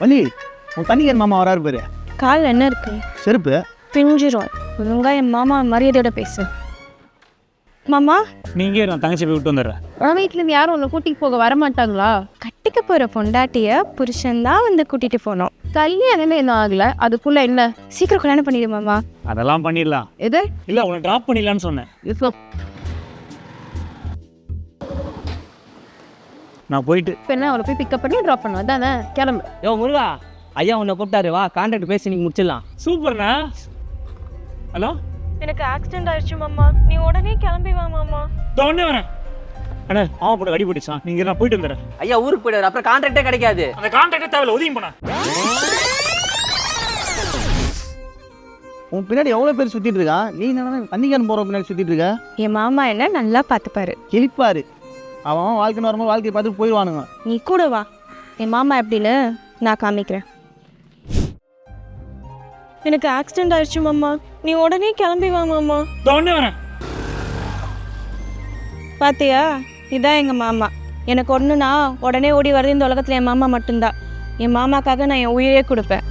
வள்ளி உன் தண்ணிக்கன் மாமா வராரு பாரு. கால் என்ன இருக்கு? செருப்பு. பிஞ்சிரும். ஒழுங்கா என் மாமா மரியாதையோட பேசு. மாமா? நீங்கள் நான் தங்கச்சி போய் விட்டு வந்துடுறேன். உன் வீட்டிலேருந்து யாரும் உன்னை கூட்டிகிட்டு போக வரமாட்டாங்களா கட்டிக்க போகிற பொண்டாட்டிய புருஷன் தான் வந்து கூட்டிகிட்டு போனோம் கல்யாணமே என்ன ஆகல. அதுக்குள்ள என்ன? சீக்கிரம் கல்யாணம் பண்ணிடு மாமா. அதெல்லாம் பண்ணிடலாம். எது? இல்லை உன்னை ட்ராப் பண்ணிடலான்னு சொன்னேன். நான் போயிட்டு. என்ன அவளை போய் பிக்கப் பண்ணி ட்ராப் பண்ணுவேன் தானே கிளம்பு. யோ முருகா ஐயா உன்னை கூப்பிட்டாரு வா கான்ட்ராக்ட் பேசி நீங்கள் முடிச்சிடலாம். சூப்பர்ண்ணா. ஹலோ? எனக்கு ஆக்சிடென்ட் ஆயிடுச்சு மாமா. நீ உடனே கிளம்பி வா மாமா. உடனே வரேன். அண்ணா அவன் போட்டு அடி போட்டுச்சான் நீங்கள் நான் போயிட்டு வந்துடுறேன். ஐயா ஊருக்கு போயிடுவார். அப்புறம் கான்ட்ராக்டே கிடைக்காது. அந்த கான்ட்ராக்டே தேவையில்ல ஒதுங்கி போனேன் உன் பின்னாடி எவ்வளோ பேர் சுற்றிட்டு இருக்கா? நீ என்ன தண்ணிக்கன் போகிற பின்னாடி சுற்றிட்டு இருக்க? என் மாமா என்ன நல்லா பார்த்துப்பாரு கிழிப்பாரு அவன் வாழ்க்கைன்னு வரும்போது வாழ்க்கையை பார்த்துட்டு போயிடுவானுங்க. நீ கூட வா. என் மாமா எப்படின்னு நான் காமிக்கிறேன். எனக்கு ஆக்சிடென்ட் ஆயிடுச்சு மாமா. நீ உடனே கிளம்பி வா மாமா. உடனே வரேன். பாத்தியா? இதான் எங்கள் மாமா. எனக்கு ஒன்றுனா உடனே ஓடி வர்றது இந்த உலகத்தில் என் மாமா மட்டும்தான். என் மாமாக்காக நான் என் உயிரே கொடுப்பேன்.